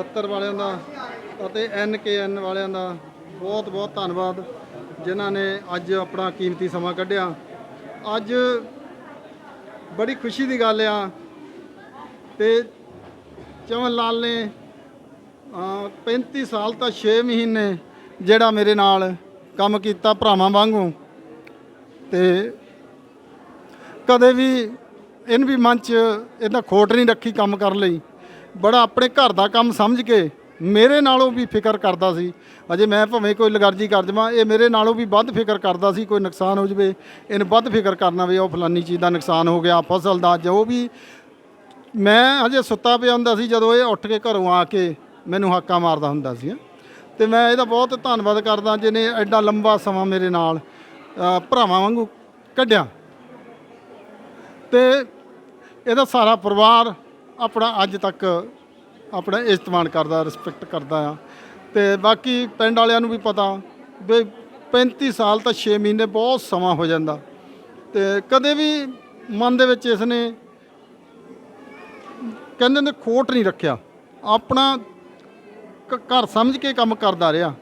ਖੱਤਰ ਵਾਲਿਆਂ ਦਾ ਅਤੇ ਐਨ ਵਾਲਿਆਂ ਦਾ ਬਹੁਤ ਬਹੁਤ ਧੰਨਵਾਦ, ਜਿਨ੍ਹਾਂ ਨੇ ਅੱਜ ਆਪਣਾ ਕੀਮਤੀ ਸਮਾਂ ਕੱਢਿਆ। ਅੱਜ ਬੜੀ ਖੁਸ਼ੀ ਦੀ ਗੱਲ ਆ ਤੇ ਚਮਨ ਲਾਲ ਨੇ, ਅਹ 35 ਸਾਲ ਤਾਂ 6 ਮਹੀਨੇ ਜਿਹੜਾ ਮੇਰੇ ਨਾਲ ਕੰਮ ਕੀਤਾ ਭਰਾਵਾਂ ਵਾਂਗੂ। ਤੇ ਕਦੇ ਵੀ, ਇਹਨ ਵੀ ਮਨ 'ਚ ਇਹਦਾ ਖੋਟ ਨਹੀਂ ਰੱਖੀ ਕੰਮ ਕਰਨ ਲਈ। ਬੜਾ ਆਪਣੇ ਘਰ ਦਾ ਕੰਮ ਸਮਝ ਕੇ ਮੇਰੇ ਨਾਲੋਂ ਵੀ ਫਿਕਰ ਕਰਦਾ ਸੀ। ਅਜੇ ਮੈਂ ਭਾਵੇਂ ਕੋਈ ਲਗਰਜੀ ਕਰ ਜਾਵਾਂ ਇਹ ਮੇਰੇ ਨਾਲੋਂ ਵੀ ਵੱਧ ਫਿਕਰ ਕਰਦਾ ਸੀ, ਕੋਈ ਨੁਕਸਾਨ ਹੋ ਜਵੇ, ਇਹਨੂੰ ਵੱਧ ਫਿਕਰ ਕਰਨਾ ਵੀ ਉਹ ਫਲਾਨੀ ਚੀਜ਼ ਦਾ ਨੁਕਸਾਨ ਹੋ ਗਿਆ, ਫਸਲ ਦਾ, ਜੋ ਵੀ। ਮੈਂ ਹਜੇ ਸੁੱਤਾ ਪਿਆ ਹੁੰਦਾ ਸੀ, ਜਦੋਂ ਇਹ ਉੱਠ ਕੇ ਘਰੋਂ ਆ ਕੇ ਮੈਨੂੰ ਹਾਕਾ ਮਾਰਦਾ ਹੁੰਦਾ ਸੀ। ਤੇ ਮੈਂ ਇਹਦਾ ਬਹੁਤ ਧੰਨਵਾਦ ਕਰਦਾ, ਜਿਹਨੇ ਐਡਾ ਲੰਬਾ ਸਮਾਂ ਮੇਰੇ ਨਾਲ ਭਰਾਵਾਂ ਵਾਂਗੂ ਕੱਢਿਆ। ਤੇ ਇਹਦਾ ਸਾਰਾ ਪਰਿਵਾਰ ਆਪਣਾ ਅੱਜ ਤੱਕ ਆਪਣਾ ਇਸਤਮਾਨ ਕਰਦਾ ਰਿਸਪੈਕਟ ਕਰਦਾ ਆ। ਤੇ ਬਾਕੀ ਪਿੰਡ ਵਾਲਿਆਂ ਨੂੰ ਵੀ ਪਤਾ ਵੀ 35 ਸਾਲ ਤਾਂ 6 ਮਹੀਨੇ ਬਹੁਤ ਸਮਾਂ ਹੋ ਜਾਂਦਾ। ਤੇ ਕਦੇ ਵੀ ਮਨ ਦੇ ਵਿੱਚ ਇਸ ਨੇ ਕਹਿੰਦੇ ਨੇ ਖੋਟ ਨਹੀਂ ਰੱਖਿਆ। ਆਪਣਾ ਘਰ ਸਮਝ ਕੇ ਕੰਮ ਕਰਦਾ ਰਿਹਾ।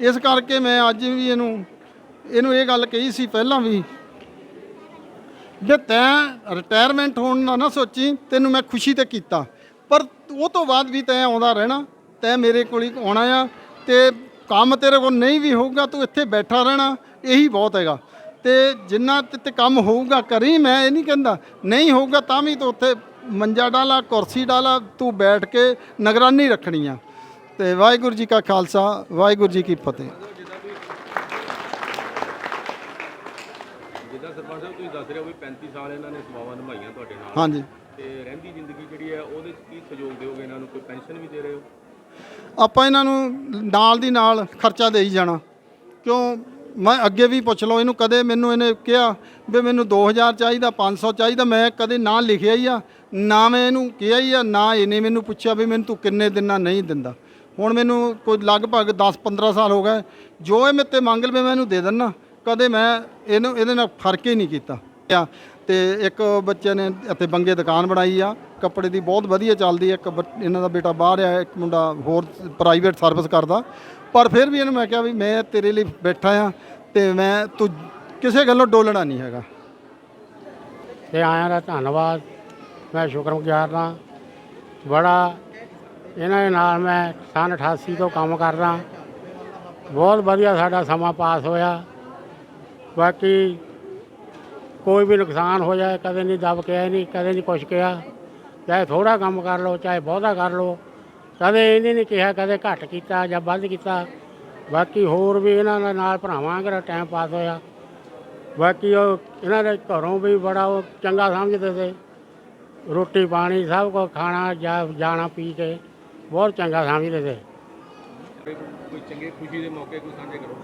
ਇਸ ਕਰਕੇ ਮੈਂ ਅੱਜ ਵੀ ਇਹਨੂੰ ਇਹਨੂੰ ਇਹ ਗੱਲ ਕਹੀ ਸੀ ਪਹਿਲਾਂ ਵੀ ਜੇ ਤੈਂ ਰਿਟਾਇਰਮੈਂਟ ਹੋਣ ਦਾ ਨਾ ਸੋਚੀ, ਤੈਨੂੰ ਮੈਂ ਖੁਸ਼ੀ ਤੇ ਕੀਤਾ। ਪਰ ਉਹ ਤੋਂ ਬਾਅਦ ਵੀ ਤੈਂ ਆਉਂਦਾ ਰਹਿਣਾ, ਤੈਂ ਮੇਰੇ ਕੋਲ ਹੀ ਆਉਣਾ ਆ ਤੇ ਕੰਮ ਤੇਰੇ ਕੋਲ ਨਹੀਂ ਵੀ ਹੋਊਗਾ, ਤੂੰ ਇੱਥੇ ਬੈਠਾ ਰਹਿਣਾ, ਇਹੀ ਬਹੁਤ ਹੈਗਾ। ਤੇ ਜਿੰਨਾ ਤੇ ਕੰਮ ਹੋਊਗਾ ਕਰੀ, ਮੈਂ ਇਹ ਨਹੀਂ ਕਹਿੰਦਾ। ਨਹੀਂ ਹੋਊਗਾ ਤਾਂ ਵੀ ਤੂੰ ਉੱਥੇ ਮੰਜਾ ਡਾਲਾ, ਕੁਰਸੀ ਡਾਲਾ, ਤੂੰ ਬੈਠ ਕੇ ਨਿਗਰਾਨੀ ਰੱਖਣੀ ਆ। ਤੇ ਵਾਹਿਗੁਰੂ ਜੀ ਕਾ ਖਾਲਸਾ, ਵਾਹਿਗੁਰੂ ਜੀ ਕੀ ਫਤਿਹ। ਜਿੱਦਾਂ ਸਰਪੰਚ ਸਾਹਿਬ ਤੁਸੀਂ ਦੱਸ ਰਹੇ ਹੋ ਵੀ 35 ਸਾਲ ਇਹਨਾਂ ਨੇ ਸੇਵਾਵਾਂ ਨਿਭਾਈਆਂ ਤੁਹਾਡੇ ਨਾਲ। ਹਾਂਜੀ। ਤੇ ਰਹਿੰਦੀ ਜ਼ਿੰਦਗੀ ਜਿਹੜੀ ਹੈ ਉਹਦੇ 'ਚ ਕੀ ਸਹਿਯੋਗ ਦਿਓਗੇ ਇਹਨਾਂ ਨੂੰ? ਕੋਈ ਪੈਨਸ਼ਨ ਵੀ ਦੇ ਰਹੇ ਹੋ? ਆਪਾਂ ਇਹਨਾਂ ਨੂੰ ਨਾਲ ਦੀ ਨਾਲ ਖਰਚਾ ਦੇਈ ਜਾਣਾ। ਕਿਉਂ? ਮੈਂ ਅੱਗੇ ਵੀ ਪੁੱਛ ਲਓ ਇਹਨੂੰ ਕਦੇ ਮੈਨੂੰ ਇਹਨੇ ਕਿਹਾ ਵੀ ਮੈਨੂੰ 2000 ਚਾਹੀਦਾ 500 ਚਾਹੀਦਾ ਮੈਂ ਕਦੇ ਨਾ ਲਿਖਿਆ ਹੀ ਆ ਨਾ ਮੈਂ ਇਹਨੂੰ ਕਿਹਾ ਹੀ ਆ ਨਾ ਇਹਨੇ ਮੈਨੂੰ ਪੁੱਛਿਆ ਵੀ ਮੈਨੂੰ ਤੂੰ ਕਿੰਨੇ ਦਿਨਾਂ ਨਹੀਂ ਦਿੰਦਾ। ਹੁਣ ਮੈਨੂੰ ਕੋਈ ਲਗਭਗ 10-15 ਸਾਲ ਹੋ ਗਏ ਜੋ ਇਹ ਮੇਰੇ ਤੇ ਮੰਗ ਲਵੇ ਮੈਂ ਇਹਨੂੰ ਦੇ ਦਿੰਨਾ। ਕਦੇ ਮੈਂ ਇਹਨੂੰ, ਇਹਦੇ ਨਾਲ ਫ਼ਰਕ ਹੀ ਨਹੀਂ ਕੀਤਾ। ਆ, ਤੇ ਇੱਕ ਬੱਚੇ ਨੇ ਇੱਥੇ ਬੰਗੇ ਦੁਕਾਨ ਬਣਾਈ ਆ, ਕੱਪੜੇ ਦੀ ਬਹੁਤ ਵਧੀਆ ਚੱਲਦੀ ਹੈ ਇੱਕ ਬੱਚ- ਇਹਨਾਂ ਦਾ ਬੇਟਾ ਬਾਹਰ ਆ, ਇੱਕ ਮੁੰਡਾ ਹੋਰ ਪ੍ਰਾਈਵੇਟ ਸਰਵਿਸ ਕਰਦਾ। ਪਰ ਫਿਰ ਵੀ ਇਹਨੂੰ ਮੈਂ ਕਿਹਾ ਵੀ ਮੈਂ ਤੇਰੇ ਲਈ ਬੈਠਾ ਆ, ਤੇ ਮੈਂ ਤੂੰ ਕਿਸੇ ਗੱਲੋਂ ਡੋਲਣਾ ਨਹੀਂ ਹੈਗਾ। ਤੇ ਆਇਆਂ ਦਾ ਧੰਨਵਾਦ। ਮੈਂ ਸ਼ੁਕਰਗੁਜ਼ਾਰ ਹਾਂ। ਬੜਾ ਇਹਨਾਂ ਦੇ ਨਾਲ ਮੈਂ ਸੰਨ 88 ਤੋਂ ਕੰਮ ਕਰਦਾ। ਬਹੁਤ ਵਧੀਆ ਸਾਡਾ ਸਮਾਂ ਪਾਸ ਹੋਇਆ। ਬਾਕੀ ਕੋਈ ਵੀ ਨੁਕਸਾਨ ਹੋ ਜਾਏ, ਕਦੇ ਨਹੀਂ ਦਬ ਕੇ ਆਏ ਨਹੀਂ ਕਦੇ ਨਹੀਂ ਕੁਛ ਕਿਹਾ। ਚਾਹੇ ਥੋੜਾ ਕੰਮ ਕਰ ਲਓ, ਚਾਹੇ ਬਹੁਤਾ ਕਰ ਲਓ। ਕਦੇ ਇਹਨੇ ਨਹੀਂ ਕਿਹਾ, ਕਦੇ ਘੱਟ ਕੀਤਾ ਜਾਂ ਵੱਧ ਕੀਤਾ। ਬਾਕੀ ਹੋਰ ਵੀ ਇਹਨਾਂ ਦੇ ਨਾਲ ਭਰਾਵਾਂ ਦਾ ਟਾਈਮ ਪਾਸ ਹੋਇਆ, ਬਾਕੀ ਉਹ ਇਹਨਾਂ ਦੇ ਘਰੋਂ ਵੀ ਬੜਾ ਉਹ ਚੰਗਾ ਸਮਝਦੇ ਸੀ। ਰੋਟੀ ਪਾਣੀ ਸਭ ਕੁਝ ਖਾਣਾ, ਜਾ ਜਾਣਾ ਪੀ ਕੇ, ਬਹੁਤ ਚੰਗਾ ਸਮਝਦੇ ਸੀ। ਕੋਈ ਚੰਗੇ ਖੁਸ਼ੀ ਦੇ ਮੌਕੇ ਕੋਈ ਸਾਂਝੇ ਕਰੋ।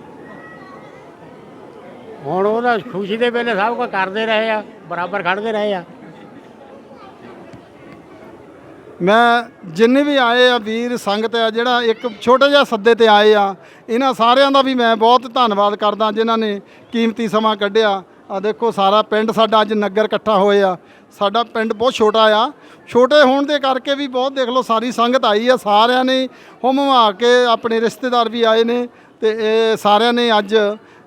ਹੁਣ ਉਹਦਾ ਖੁਸ਼ੀ ਦੇ ਵੇਲੇ ਸਭ ਕੁਝ ਕਰਦੇ ਰਹੇ ਆ, ਬਰਾਬਰ ਖੜਦੇ ਰਹੇ ਆ। ਮੈਂ ਜਿੰਨੇ ਵੀ ਆਏ ਆ ਵੀਰ, ਸੰਗਤ ਆ, ਜਿਹੜਾ ਇੱਕ ਛੋਟੇ ਜਿਹਾ ਸੱਦੇ ਤੇ ਆਏ ਆ, ਇਹਨਾਂ ਸਾਰਿਆਂ ਦਾ ਵੀ ਮੈਂ ਬਹੁਤ ਧੰਨਵਾਦ ਕਰਦਾ ਜਿਨ੍ਹਾਂ ਨੇ ਕੀਮਤੀ ਸਮਾਂ ਕੱਢਿਆ। ਆ ਦੇਖੋ, ਸਾਰਾ ਪਿੰਡ ਸਾਡਾ ਅੱਜ ਨਗਰ ਇਕੱਠਾ ਹੋਏ ਆ। ਸਾਡਾ ਪਿੰਡ ਬਹੁਤ ਛੋਟਾ ਆ। ਛੋਟੇ ਹੋਣ ਦੇ ਕਰਕੇ ਵੀ ਬਹੁਤ ਦੇਖ ਲਓ, ਸਾਰੀ ਸੰਗਤ ਆਈ ਆ, ਸਾਰਿਆਂ ਨੇ ਹੁਮਵਾ ਕੇ ਆਪਣੇ ਰਿਸ਼ਤੇਦਾਰ ਵੀ ਆਏ ਨੇ ਤੇ ਇਹ ਸਾਰਿਆਂ ਨੇ ਅੱਜ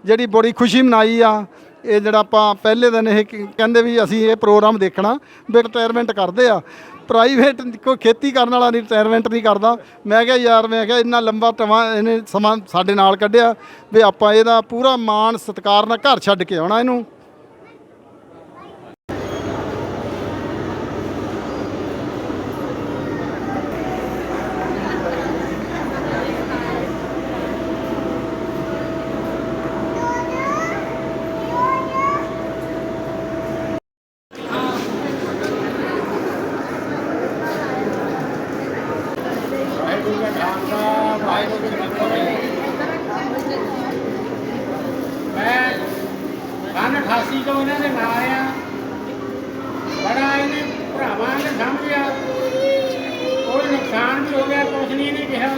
ਜਿਹੜੀ ਬੜੀ ਖੁਸ਼ੀ ਮਨਾਈ ਆ, ਇਹ ਜਿਹੜਾ ਆਪਾਂ ਪਹਿਲੇ ਦਿਨ ਇਹ ਕ- ਕਹਿੰਦੇ ਵੀ ਅਸੀਂ ਇਹ ਪ੍ਰੋਗਰਾਮ ਦੇਖਣਾ ਵੀ ਰਿਟਾਇਰਮੈਂਟ ਕਰਦੇ ਆ। ਪ੍ਰਾਈਵੇਟ ਕੋਈ ਖੇਤੀ ਕਰਨ ਵਾਲਾ ਨਹੀਂ ਰਿਟਾਇਰਮੈਂਟ ਨਹੀਂ ਕਰਦਾ। ਮੈਂ ਕਿਹਾ ਯਾਰ, ਮੈਂ ਕਿਹਾ ਇੰਨਾ ਲੰਬਾ ਟਮਾ ਇਹਨੇ ਸਮਾਂ ਸਾਡੇ ਨਾਲ ਕੱਢਿਆ ਵੀ ਆਪਾਂ ਇਹਦਾ ਪੂਰਾ ਮਾਣ ਸਤਿਕਾਰ ਨਾਲ ਘਰ ਛੱਡ ਕੇ ਆਉਣਾ ਇਹਨੂੰ ਵਾਹਿਗੁਰੂ ਦਾ ਖਾਲਸਾ ਵਾਹਿਗੁਰੂ ਜੀ ਕੀ ਫਤਿਹ ਮੈਂ ਸੰਨ 88 ਤੋਂ ਇਹਨਾਂ ਦੇ ਨਾਲ ਆ ਬੜਾ ਇਹਨੇ ਭਰਾਵਾਂ ਨੇ ਸਮਝਿਆ ਕੋਈ ਨੁਕਸਾਨ ਵੀ ਹੋ ਗਿਆ ਕੁਛ ਨਹੀਂ ਇਹਨੇ ਕਿਹਾ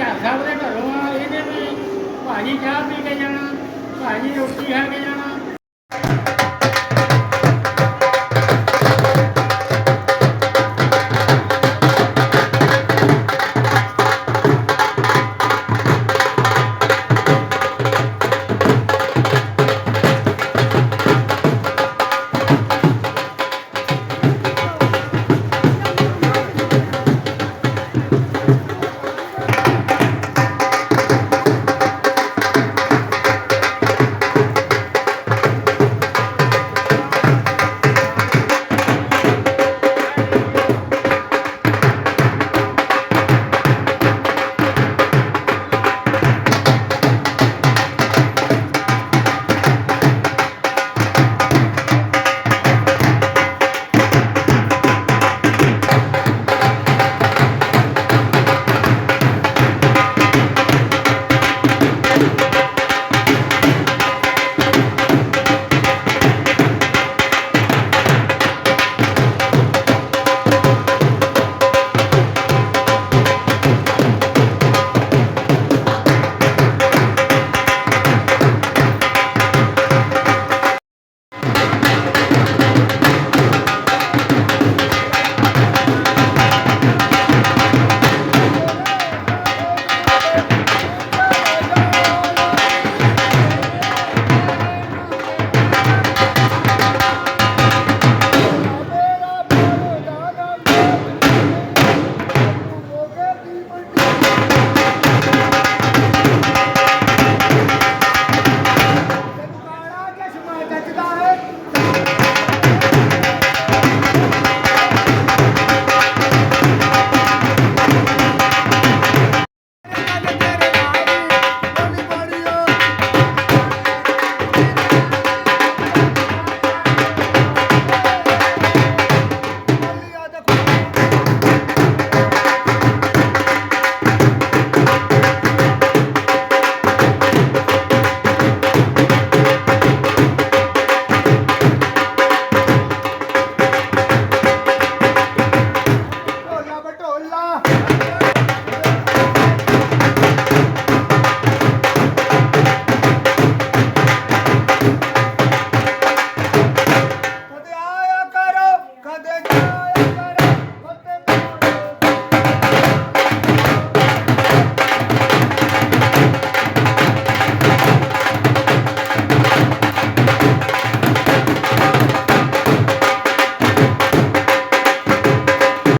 ਬਾਕੀ ਸਾਹਿਬ ਦੇ ਘਰੋਂ ਆ ਇਹਨੇ ਵੀ ਭਾਜੀ ਚਾਹ ਪੀ ਕੇ ਜਾਣਾ, ਭਾਜੀ ਰੋਟੀ ਖਾ ਕੇ ਜਾਣਾ।